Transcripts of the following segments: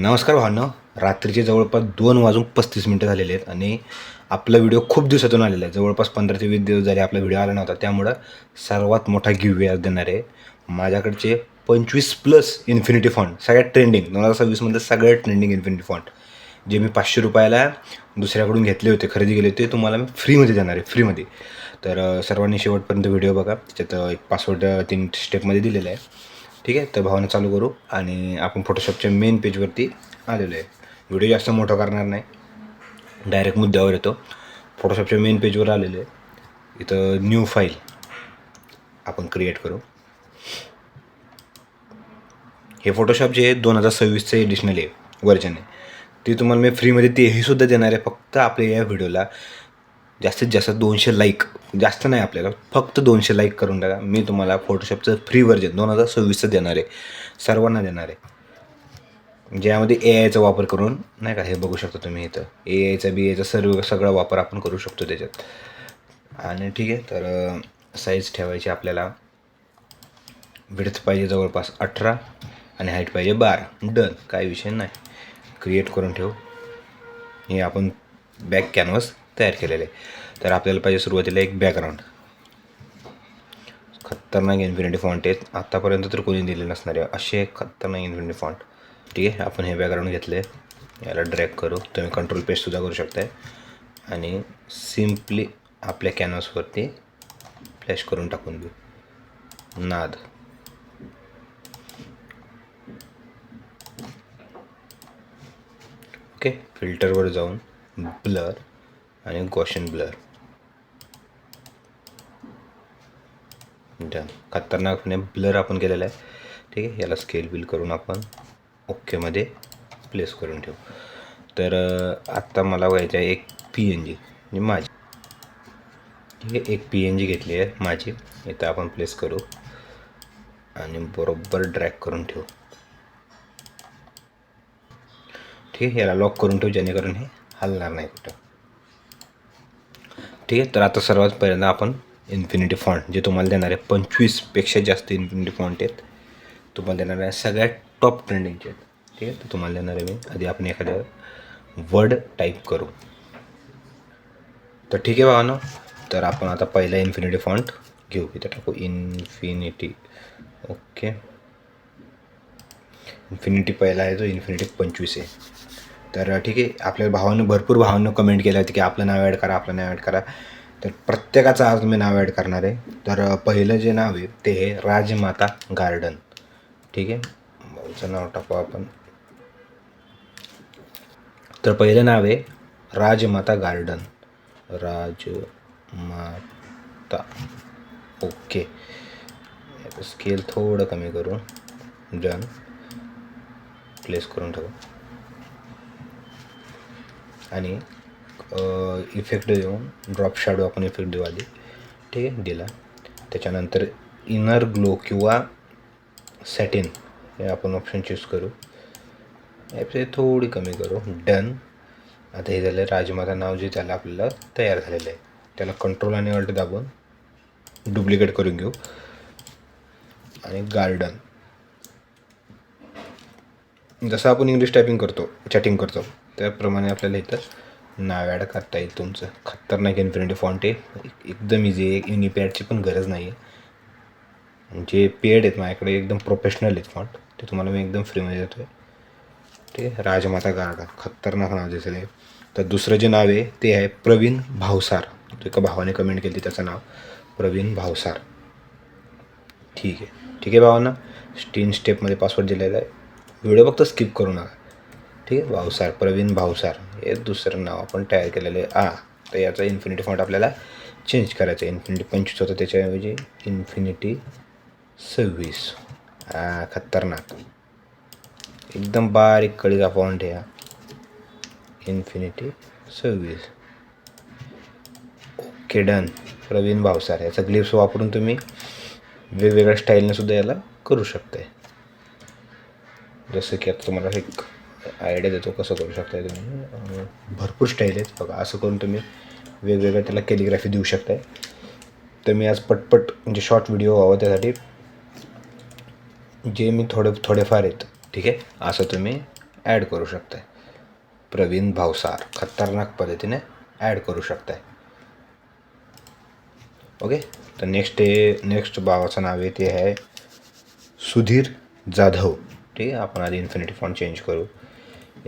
नमस्कार भावनं. रात्रीचे जवळपास दोन वाजून पस्तीस मिनटं झालेले आहेत आणि आपला व्हिडिओ खूप दिवसातून आलेला आहे. जवळपास पंधरा ते वीस दिवस झाले आपला व्हिडिओ आला नव्हता. त्यामुळं सर्वात मोठा गिव्ह आज देणार आहे. माझ्याकडचे पंचवीस प्लस इन्फिनिटी फॉन्ट सगळ्यात ट्रेंडिंग दोन हजार सव्वीसमध्ये सगळ्यात ट्रेंडिंग इन्फिनिटी फॉन्ट जे मी पाचशे रुपयाला दुसऱ्याकडून घेतले होते खरेदी केले होते तुम्हाला मी फ्रीमध्ये देणार आहे फ्रीमध्ये तर सर्वांनी शेवटपर्यंत व्हिडिओ बघा. त्याच्यात एक पासवर्ड तीन स्टेपमध्ये दिलेला आहे. ठीक आहे? तर भावना चालू करू आणि आपण फोटोशॉपच्या मेन पेजवरती आलेलो आहे. व्हिडिओ जास्त मोठा करणार नाही. डायरेक्ट मुद्द्यावर येतो. फोटोशॉपच्या मेन पेजवर आलेलो आहे. इथं न्यू फाईल आपण क्रिएट करू. हे फोटोशॉप जे आहे दोन हजार सव्वीसचं एडिशनल आहे वर्जन आहे. ते तुम्हाला मी फ्रीमध्ये तेही सुद्धा देणार आहे. फक्त आपल्या या व्हिडिओला जास्तीत जास्त दोनशे लाईक जास्त नाही आपल्याला फक्त दोनशे लाईक करून टाका. मी तुम्हाला फोटोशॉपचं फ्री व्हर्जन दोन हजार सव्वीसचं देणार आहे. सर्वांना देणार आहे. ज्यामध्ये ए आयचा वापर करून नाही का हे बघू शकता तुम्ही इथं. ए आयचा बी आयचा सर्व सगळा वापर आपण करू शकतो त्याच्यात. आणि ठीक आहे तर साईज ठेवायची आपल्याला. विड्थ पाहिजे जवळपास अठरा आणि हाईट पाहिजे बारा. डन काय विषय नाही. क्रिएट करून ठेवू. हे आपण बॅक कॅनव्हास तयार केलेले. आहे तर आपल्याला पाहिजे सुरुवातीला एक बॅकग्राऊंड खतरनाक इन्फिनिटी फॉन्ट आहेत. आत्तापर्यंत तर कोणी दिले नसणारे असे खतरनाक इन्फिनिटी फॉन्ट ठीक आहे? आपण हे बॅकग्राऊंड घेतले. याला ड्रॅग करू. तुम्ही कंट्रोल पेजसुद्धा करू शकताय. आणि सिम्पली आपल्या कॅनव्हासवरती फ्लॅश करून टाकून देऊ. नाद. ओके? फिल्टरवर जाऊन ब्लर आणि गॉशन ब्लर डन खतरनाकपणे ब्लर आपण केलेला आहे. ठीक आहे? याला स्केल बिल करून आपण ओकेमध्ये प्लेस करून ठेवू. तर आत्ता मला व्हायचं आहे एक पी एन जी म्हणजे माझी. ठीक आहे? एक पी एन जी घेतली आहे माझी. इथं आपण प्लेस करू. आणि बरोबर ड्रॅग करून ठेवू. ठीक आहे? याला लॉक करून ठेवू जेणेकरून हे हलणार नाही कुठं. ठीक आहे? तर आता सर्वात पहिल्यांदा आपण इन्फिनिटी फॉन्ट जे तुम्हाला देणार आहे पंचवीसपेक्षा जास्त इन्फिनिटी फॉन्ट आहेत. तुम्हाला देणार आहे सगळ्यात टॉप ट्रेंडिंगचे आहेत. ठीक आहे? तर तुम्हाला देणार आहे मी. आधी आपण एखादं वर्ड टाईप करू. तर ठीक आहे भावानो. तर आपण आता पहिला इन्फिनिटी फॉन्ट घेऊ. इथं टाकू इन्फिनिटी ओके इन्फिनिटी पहिला आहे तो इन्फिनिटी पंचवीस आहे. तर ठीक आहे आपल्या भावानं भरपूर भावांना कमेंट केलं होतं की आपलं नाव ॲड करा आपलं नाव ॲड करा. तर प्रत्येकाचं आज मी नाव ॲड करणार आहे. तर पहिलं जे नाव आहे ते आहे राजमाता गार्डन. ठीक आहे? भाऊचं नाव टाकू आपण. तर पहिलं नाव आहे Rajmata garden. Rajmata. Okay. Scale थोडं कमी करू डन प्लेस करून ठेवू. आणि इफेक्ट देऊन ड्रॉप शॅडो आपण इफेक्ट देऊ आधी. ठीक आहे? दिला. त्याच्यानंतर इनर ग्लो किंवा सॅटिन हे आपण ऑप्शन चूज करू. यापेक्षा थोडी कमी करू. डन आता हे झालं राजमाता नाव जे त्याला आपल्याला तयार झालेलं आहे. त्याला कंट्रोल आणि अल्ट दाबून डुप्लिकेट करून घेऊ. आणि गार्डन जसं आपण इंग्लिश टायपिंग करतो चॅटिंग करतो. त्याप्रमाणे आपल्याला इथं नाव ॲड करता येईल तुमचं. खतरनाक इन्फिनिटी फॉन्ट आहे. एकदम इझी आहे. युनिपॅडची पण गरज नाही आहे जे पेड आहेत माझ्याकडे एकदम प्रोफेशनल आहेत फॉन्ट ते तुम्हाला मी एकदम फ्रीमध्ये देतो आहे ठीक आहे राजमाता गार्डन. खतरनाक नाव दिसेल आहे. तर दुसरं जे नाव आहे ते आहे प्रवीण भावसार. एका भावाने कमेंट केली त्याचं नाव. प्रवीण भावसार. ठीक आहे. ठीक आहे भावांना. तीन स्टेपमध्ये पासवर्ड दिलेला आहे. व्हिडिओ फक्त स्किप करू नका. ठीक आहे भावसार प्रवीण भावसार हे दुसरं नाव आपण तयार केलेलं आहे. आ तर याचा इन्फिनिटी फॉन्ट आपल्याला चेंज करायचं आहे. इन्फिनिटी पंचवीस होतं त्याच्याऐवजी इन्फिनिटी सव्वीस. हा खतरनाक. एकदम बारीक कळीचा फॉन्ट आहे हा. इन्फिनिटी सव्वीस. ओके डन प्रवीण भावसार याचा ग्लिप्स वापरून तुम्ही वेगवेगळ्या स्टाईलने सुद्धा याला करू शकताय. जसं की आता तुम्हाला एक आयडिया देतो कसं करू शकताय तुम्ही. भरपूर स्टाईल आहेत. बघा असं करून तुम्ही वेगवेगळ्या त्याला कॅलिग्राफी देऊ शकताय. तर मी आज पटपट म्हणजे शॉर्ट व्हिडिओ व्हावं त्यासाठी. जे मी थोडे थोडेफार आहेत ठीक आहे? असं तुम्ही ॲड करू शकताय. प्रवीण भावसार खतरनाक पद्धतीने ॲड करू शकताय. ओके तर नेक्स्ट नेक्स्ट भावाचं नाव आहे ते आहे सुधीर जाधव. ठीक आहे? आपण आधी इन्फिनिटी फॉन्ट चेंज करू.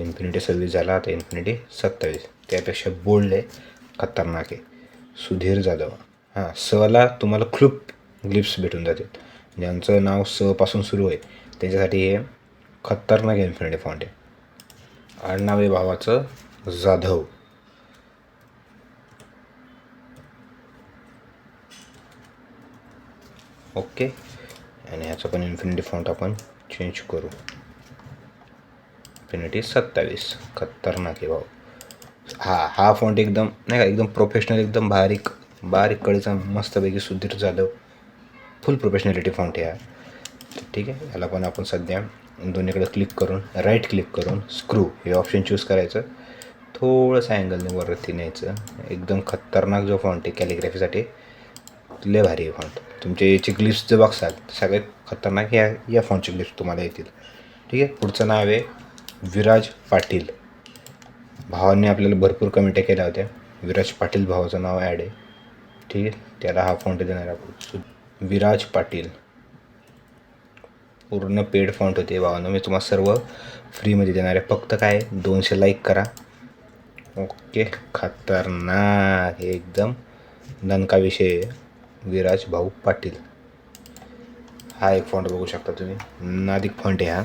इन्फिनिटी सव्वीस झाला आता इन्फिनिटी सत्तावीस. त्यापेक्षा बोल्ड आहे खतरनाक आहे. सुधीर जाधव. हां सला तुम्हाला खूप ग्लिप्स भेटून जातील. ज्यांचं नाव स पासून सुरू आहे त्याच्यासाठी हे खतरनाक इन्फिनिटी फॉन्ट आहे. आडनावे आहे भावाचं जाधव. ओके. आणि ह्याचं पण इन्फिनिटी फॉन्ट आपण चेंज करू. इन्फिनिटी सत्तावीस. खतरनाक आहे भाऊ. हा हा फॉन्ट एकदम नाही का एकदम प्रोफेशनल एकदम बारीक बारीक कळीचा मस्तपैकी Sudhir Jadhav. Full professionality font आहे हा. ठीक आहे याला पण आपण सध्या दोन्हीकडे क्लिक करून राईट क्लिक करून स्क्रू हे ऑप्शन चूज करायचं. थोडंसं अँगलने वरती न्यायचं. एकदम खतरनाक जो फॉन्ट आहे कॅलिग्राफीसाठी लय भारी आहे फॉन्ट तुमचे याचे ग्लिप्स जर बघसाल सगळ्यात खतरनाक या या फॉन्टचे ग्लिप्स तुम्हाला येतील. ठीक आहे पुढचं नाव आहे विराज पाटील. भावांनी आपल्याला भरपूर कमेंट्या केल्या होत्या. विराज पाटील भावाचं नाव ॲड आहे. ठीक आहे? त्याला हा फॉन्ट देणार आहे आपण. विराज पाटील. पूर्ण पेड फॉन्ट होते भावांना. मी तुम्हाला सर्व फ्रीमध्ये देणार आहे. फक्त काय? दोनशे लाईक करा. ओके खतरनाक. एकदम दणका विषय विराज भाऊ पाटील. हा एक फॉन्ट बघू शकता तुम्ही. नादिक फॉन्ट आहे हा.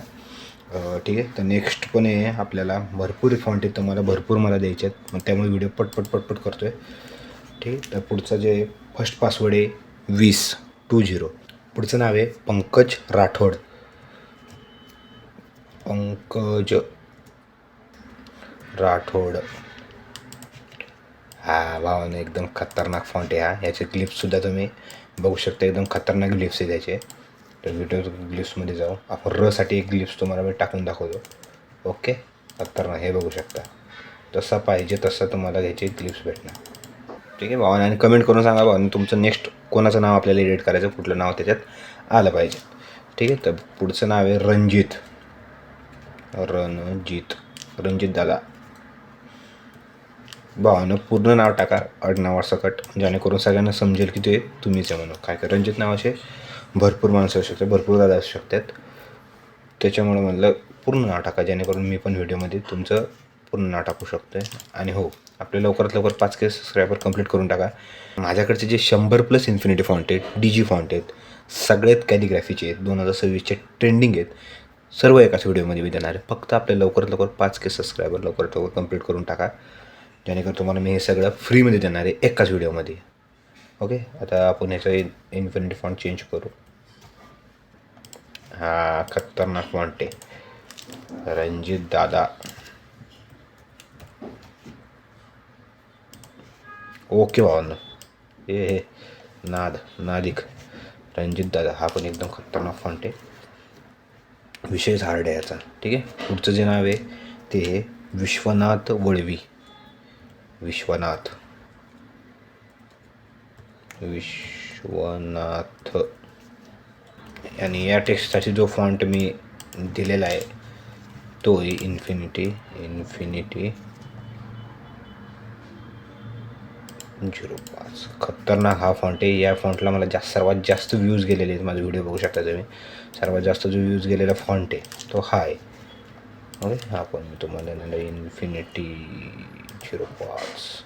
ठीक आहे. तर नेक्स्ट पण आहे आपल्याला भरपूर फॉन्ट आहेत. तुम्हाला भरपूर मला द्यायचे आहेत. मग त्यामुळे व्हिडिओ पटपट पटपट करतो आहे ठीक आहे. तर पुढचं जे फर्स्ट पासवर्ड आहे वीस टू झिरो पुढचं नाव आहे पंकज राठोड. पंकज राठोड. हा भावानं एकदम खतरनाक फॉन्ट आहे हा. याचे क्लिप्ससुद्धा तुम्ही बघू शकता. एकदम खतरनाक क्लिप्स आहे त्याचे. तर व्हिडिओ ग्लिप्समध्ये जाऊ. आपण रसाठी एक ग्लिप्स तुम्हाला मी टाकून दाखवतो. ओके खतरनाक हे बघू शकता. तसा पाहिजे तसं तुम्हाला घ्यायचे क्लिप्स भेटणार. ठीक आहे भावाने? आणि कमेंट करून सांगा भावाने तुमचं नेक्स्ट कोणाचं नाव आपल्याला एडिट करायचं कुठलं नाव त्याच्यात आलं पाहिजे. ठीक आहे? तर पुढचं नाव आहे रणजित. रणजित. रणजित दादा. भावानं पूर्ण नाव टाका. आडनावासकट जेणेकरून सगळ्यांना समजेल की ते तुम्हीच आहे म्हणून. काय काय रणजित नावाचे भरपूर माणसं असू शकतात भरपूर दादा असू शकतात. त्याच्यामुळे म्हणलं पूर्ण नाव टाका जेणेकरून मी पण व्हिडिओमध्ये तुमचं पूर्ण नाव टाकू शकतो आहे आणि हो आपले लवकरात लवकर पाच के सबस्क्रायबर कंप्लीट करून टाका. माझ्याकडचे जे शंभर प्लस इन्फिनिटी फॉन्ट आहेत डी जी फॉन्ट आहेत सगळ्यात कॅलिग्राफीचे आहेत दोन हजार सव्वीसचे ट्रेंडिंग आहेत सर्व एकाच व्हिडिओमध्ये मी देणार आहे. फक्त आपल्या लवकरात लवकर पाच के सबस्क्रायबर लवकरात लवकर कंप्लीट करून टाका. जेणेकरून तुम्हाला मी हे सगळं फ्रीमध्ये देणार आहे एकाच व्हिडिओमध्ये. ओके आता आपण ह्याचं इन्फिनिटी फॉन्ट चेंज करू. हा खतरनाक फॉन्ट रणजित दादा. ओके भावांनो. हे हे नाद नादिक. रणजित दादा हा पण एकदम खतरनाक फॉन्ट आहे. विषयच हार्ड आहे याचा. ठीक आहे? पुढचं जे नाव आहे ते आहे विश्वनाथ वळवी. विश्वनाथ. विश्वनाथ. आणि या टेक्स्टसाठी जो फॉन्ट मी दिलेला आहे तो आहे इन्फिनिटी इन्फिनिटी झिरो पाच. खतरनाक हा फॉन्ट आहे. या फॉन्टला मला जास्त सर्वात जास्त व्ह्यूज गेलेले आहेत माझे व्हिडिओ बघू शकता तुम्ही. सर्वात जास्त जो व्ह्यूज गेलेला फॉन्ट आहे तो हा आहे. ओके हा पण मी तुम्हाला देणार इन्फिनिटी झिरो पाच.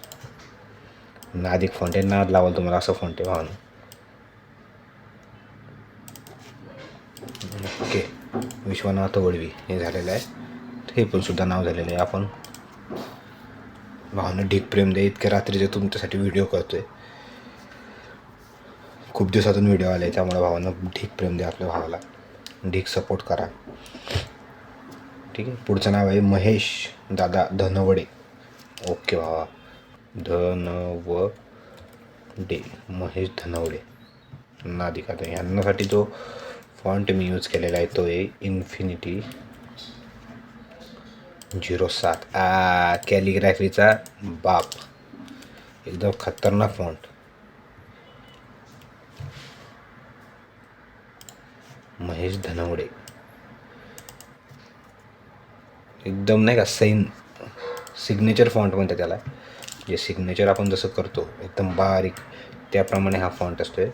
नादिक फॉन्ट आहे. नाद लावाल तुम्हाला असं फॉन्ट आहे. भावना ओके. विश्वनाथ वळवी हे झालेलं आहे. हे पण सुद्धा नाव झालेलं आहे. आपण भावना ढीक प्रेम दे. इतक्या रात्रीचे तुमच्यासाठी व्हिडिओ करतो आहे खूप दिवसातून व्हिडिओ आले त्यामुळे भावानं ढीक प्रेम दे आपल्या भावाला. ढीक सपोर्ट करा. ठीक आहे. पुढचं नाव आहे महेश दादा धनवडे. ओके भावा. धनवडे. महेश धनवडे. नादिका तर यांनासाठी जो फॉन्ट मी यूज केलेला आहे तो आहे इन्फिनिटी झिरो सात. आ कॅलिग्राफीचा बाप. एकदम खतरनाक फॉन्ट महेश धनवडे. एकदम नाही का सैन सिग्नेचर फॉन्ट म्हणते त्याला. जे सिग्नेचर आपण जसं करतो एकदम बारीक त्याप्रमाणे हा फॉन्ट असतो आहे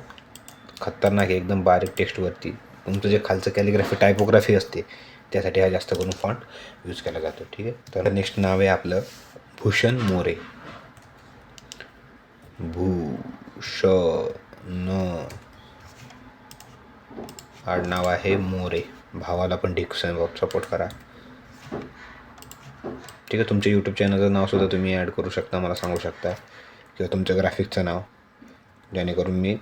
खतरनाक आहे एकदम बारीक टेक्स्टवरती तुमचं जे खालचं कॅलिग्राफी टायपोग्राफी असते त्यासाठी हा जास्त करून फॉन्ट यूज केला जातो ठीक आहे? तर नेक्स्ट नाव आहे आपलं भूषण मोरे. भूष न आडनाव आहे मोरे. भावाला पण ठीक सपोर्ट करा. ठीक आहे तुमच्या यूट्यूब चॅनलचं नावसुद्धा तुम्ही ॲड करू शकता मला सांगू शकता. किंवा तुमच्या ग्राफिकचं नाव. जेणेकरून मी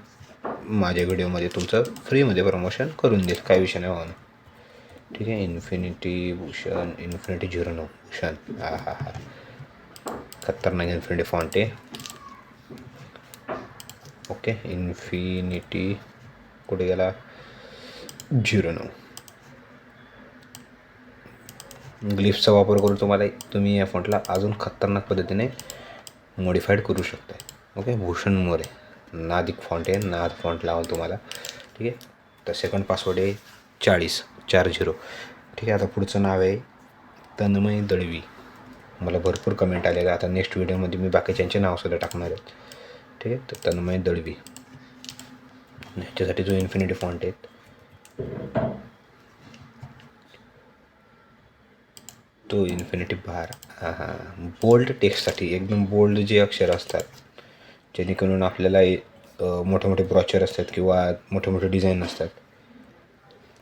माझ्या व्हिडिओमध्ये तुमचं फ्रीमध्ये प्रमोशन करून देईल काय विषय नाही होणार ठीक आहे? इन्फिनिटी भूषण इन्फिनिटी झिरो नऊ भूषण हा हा हा. खतरनाक इन्फिनिटी फॉन्ट आहे. ओके? इन्फिनिटी कुठे गेला? झिरो नऊ ग्लिफ्सचा वापर करून तुम्हाला तुम्ही या फॉन्टला अजून खतरनाक पद्धतीने मॉडिफाईड करू शकता ओके? भूषण मोरे नादिक फॉन्ट आहे नाद फॉन्ट लावाल तुम्हाला. ठीक आहे? तर सेकंड पासवर्ड आहे चाळीस चार झिरो. ठीक आहे आता पुढचं नाव आहे तन्मय दळवी. मला भरपूर कमेंट आलेले आता नेक्स्ट व्हिडिओमध्ये मी बाकीच्यांचे नावसुद्धा टाकणार आहेत ठीक आहे? तर तन्मय दळवी. ह्याच्यासाठी जो इन्फिनिटी फॉन्ट आहेत तो इन्फिनिटी बार. हां हां बोल्ड टेक्स्टसाठी एकदम बोल्ड जे अक्षर असतात जेणेकरून आपल्याला मोठे मोठे ब्रॉचर असतात किंवा मोठे मोठे डिझाईन असतात.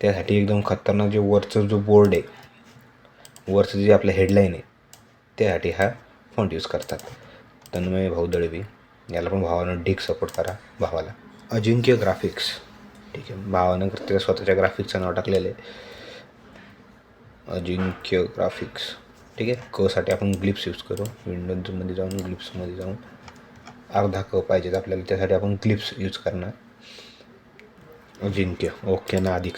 त्यासाठी एकदम खतरनाक जे वरचं जो बोर्ड आहे वरचं जे आपलं हेडलाईन आहे त्यासाठी हा फॉन्ट यूज करतात. तन्मय भाऊ दळवी याला पण भावानं ढीक सपोर्ट करा भावाला. अजिंक्य ग्राफिक्स ठीक आहे भावानं त्याच्या स्वतःच्या ग्राफिक्सचं नाव टाकलेलं आहे. अजिंक्य ग्राफिक्स ठीक आहे कसाठी आपण ग्लिप्स यूज करू. विंडोजमध्ये जाऊन ग्लिप्समध्ये जाऊन. अर्धा कप पाहिजेत आपल्याला त्यासाठी आपण क्लिप्स यूज करणार. अजिंक्य ओके ना अधिक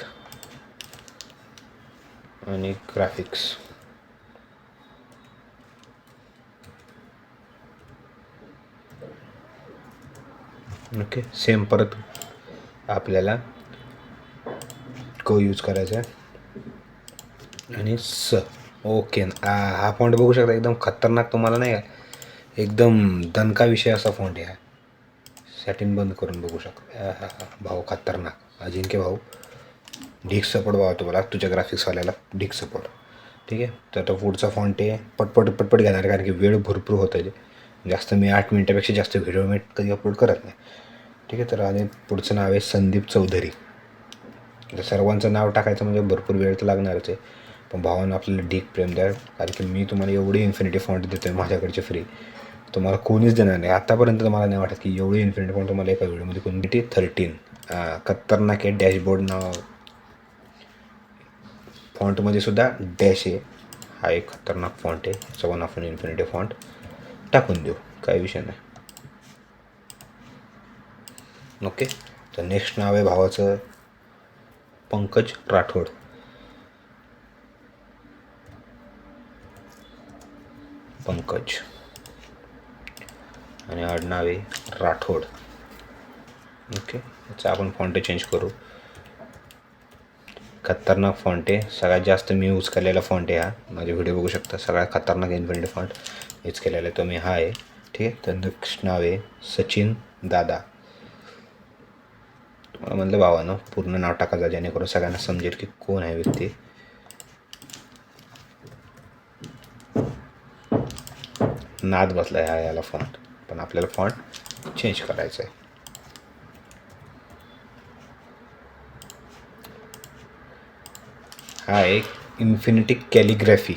आणि ग्राफिक्स ओके सेम परत आपल्याला को यूज करायचा आहे. आणि स ओके आ, हा फॉन्ट बघू शकता एकदम खतरनाक तुम्हाला नाही का? एकदम दणका विषय असा फॉन्ट आहे. सॅटिन बंद करून बघू शकता. हा, हा. भाऊ खतरनाक. अजिंक्य भाऊ ढीक सपोर्ट भाऊ तो मला तुझ्या ग्राफिक्सवाल्याला ढीक सपोर्ट ठीक आहे? तर तो पुढचा फॉन्ट आहे. पटपट पटपट घेणार कारण की वेळ भरपूर होत आहे. जास्त मी आठ मिनटापेक्षा जास्त व्हिडिओ मी कधी अपलोड करत नाही. ठीक आहे? तर आणि पुढचं नाव आहे संदीप चौधरी. तर सर्वांचं नाव टाकायचं म्हणजे भरपूर वेळ तर लागणारच आहे. पण भावानं आपल्याला डीक प्रेम द्या कारण की मी तुम्हाला एवढी इन्फिनिटी फॉन्ट देतो आहे माझ्याकडचे फ्री तुम्हाला कोणीच देणार नाही. आतापर्यंत मला नाही वाटत की एवढी इन्फिनिटी फॉन्ट तुम्हाला एका व्हिडिओमध्ये कोणती थर्टीन खतरनाक आहे डॅशबोर्ड नाव. फॉन्टमध्ये सुद्धा डॅश आहे. हा एक खतरनाक फॉन्ट आहे. याचा वन ऑफ इन्फिनिटी फॉन्ट टाकून देऊ. काही विषय नाही. ओके तर नेक्स्ट नाव आहे भावाचं पंकज राठोड. पंकज. आणि आडनाव आहे राठोड. ओके याचा आपण फॉन्ट चेंज करू. खतरनाक फॉन्ट आहे. सगळ्यात जास्त मी यूज केलेला फॉन्ट आहे हा. माझे व्हिडिओ बघू शकता. सगळ्यात खतरनाक इन्फिनिटी फॉन्ट यूज केलेला आहे तो मी हा आहे. ठीक आहे? तर नेक्स्ट नाव आहे सचिन दादा. तुम्हाला म्हणलं भावानं पूर्ण नाव टाकायचं जेणेकरून सगळ्यांना समजेल की कोण आहे व्यक्ती. नाद बसला आहे हा याला फॉन्ट पण आपल्याला फॉन्ट चेंज करायचा आहे. हा एक infinity calligraphy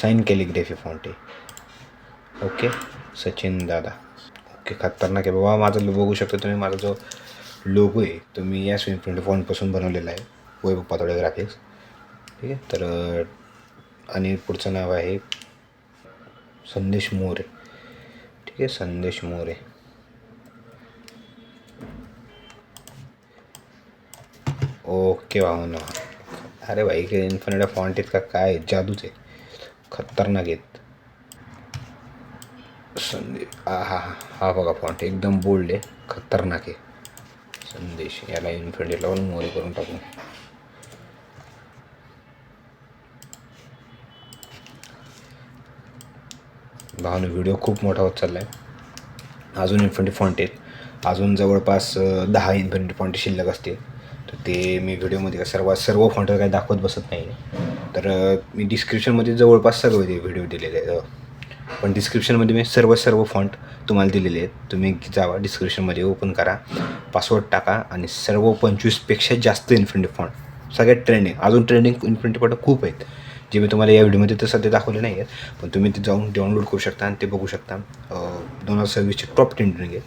sign calligraphy font आहे. ओके सचिन दादा. ओके खतरनाक आहे. बाबा माझं बघू शकता तुम्ही. माझा जो लोगो आहे तो मी या इन्फिनिटी फॉन्टपासून बनवलेला आहे. वैभव पातोडे ग्राफिक्स ठीक आहे? तर आणि पुढचं नाव आहे संदेश मोरे. हे संदेश मोरे. ओके भावना. अरे भाई के इन्फिनिटा फॉन्ट आहेत का काय जादूच. आहे खतरनाक आहेत. संदेश हा हा हा बघा फॉन्ट. एकदम बोल्ड आहे. खतरनाक आहे. संदेश याला इन्फिनिटी लावून मोरे करून टाकू. भावानं व्हिडिओ खूप मोठा होत चालला आहे अजून इन्फिनिटी फॉन्ट आहेत. अजून जवळपास दहा इन्फिनिटी फॉन्ट शिल्लक असतील. तर ते मी व्हिडिओमध्ये सर्वात सर्व सर्व फॉन्ट काही दाखवत बसत नाही. तर मी डिस्क्रिप्शनमध्ये जवळपास सर्व ते व्हिडिओ दिलेले आहेत. पण डिस्क्रिप्शनमध्ये मी सर्व सर्व फॉन्ट तुम्हाला दिलेले आहेत. तुम्ही जावा डिस्क्रिप्शनमध्ये ओपन करा. पासवर्ड टाका आणि सर्व पंचवीसपेक्षा जास्त इन्फिनिटी फॉन्ट सगळ्यात ट्रेंडिंग अजून ट्रेंडिंग इन्फिनिटी फॉन्ट खूप आहेत. जे मी तुम्हाला या व्हिडिओमध्ये तर सध्या दाखवले नाही आहेत पण तुम्ही ते जाऊन डाउनलोड करू शकता आणि ते बघू शकता. दोन हजार सव्वीसचे टॉप ट्रेंडिंग आहेत.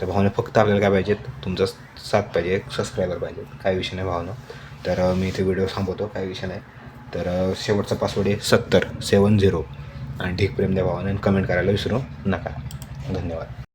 तर भावना फक्त आपल्याला काय पाहिजेत? तुमचा साथ पाहिजे सबस्क्रायबर पाहिजे. काय विषय नाही भावना. तर मी इथे व्हिडिओ थांबवतो काय विषय नाही. तर शेवटचा पासवर्ड आहे सत्तर सेवन झिरो आणि ढीक प्रेम द्या भावना आणि कमेंट करायला विसरू नका. धन्यवाद.